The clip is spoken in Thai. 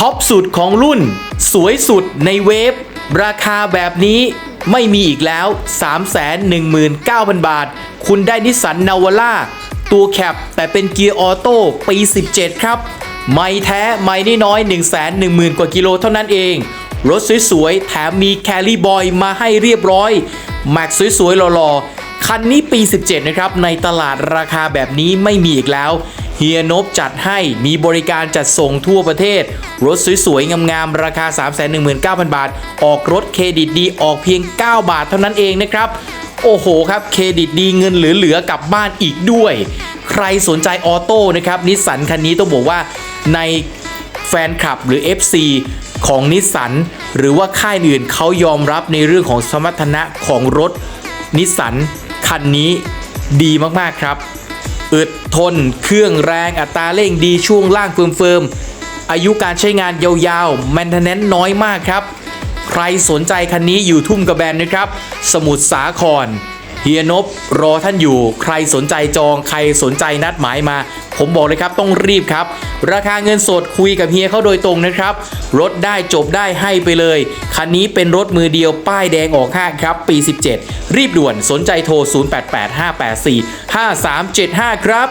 ท็อปสุดของรุ่น สวยสุดในเวฟ ราคาแบบนี้ไม่มีอีกแล้ว 319,000 บาท คุณได้นิสสันนาวาร่าตัวแคปแต่เป็นเกียร์ออโต้ปี 17 ครับ ไม่แท้ไม่ได้น้อย 110,000 กว่ากิโลเท่านั้นเอง รถสวยๆ แถมมีแคลรี่บอยมาให้เรียบร้อย แม็กสวยๆหล่อๆ คันนี้ปี 17 นะครับ ในตลาดราคาแบบนี้ไม่มีอีกแล้ว เฮียนบจัดให้มีบริการจัดส่งทั่วประเทศ รถสวยๆ งามๆ ราคา 319,000 บาท ออกรถเครดิตดีออกเพียง 9 บาทเท่านั้นเองนะครับ โอ้โหครับ เครดิตดีเงินเหลือๆกลับบ้านอีกด้วย ใครสนใจออโต้นะครับนิสสันคันนี้ต้องบอกว่าในแฟนคลับหรือ FC ของนิสสันหรือว่าค่ายอื่นเขายอมรับในเรื่องของสมรรถนะของรถนิสสันคันนี้ดีมากๆครับ อึดทน เครื่องแรงอัตราเร่งดีช่วงล่างเฟิร์มๆ อายุการใช้งานยาวๆแมนเทนแนนน้อยมากครับ ใครสนใจคันนี้อยู่ทุ่มกระแบนนะครับ สมุทรสาคร เฮียนบรอท่านอยู่ ใครสนใจจองใครสนใจนัดหมายมา ผมบอกเลยครับต้องรีบครับ ราคาเงินสดคุยกับเฮียเขาโดยตรงนะครับรถได้จบได้ให้ไปเลย คันนี้เป็นรถมือเดียวป้ายแดงออกห้างครับ ปี 17 รีบด่วนสนใจโทร 0885845375 ครับ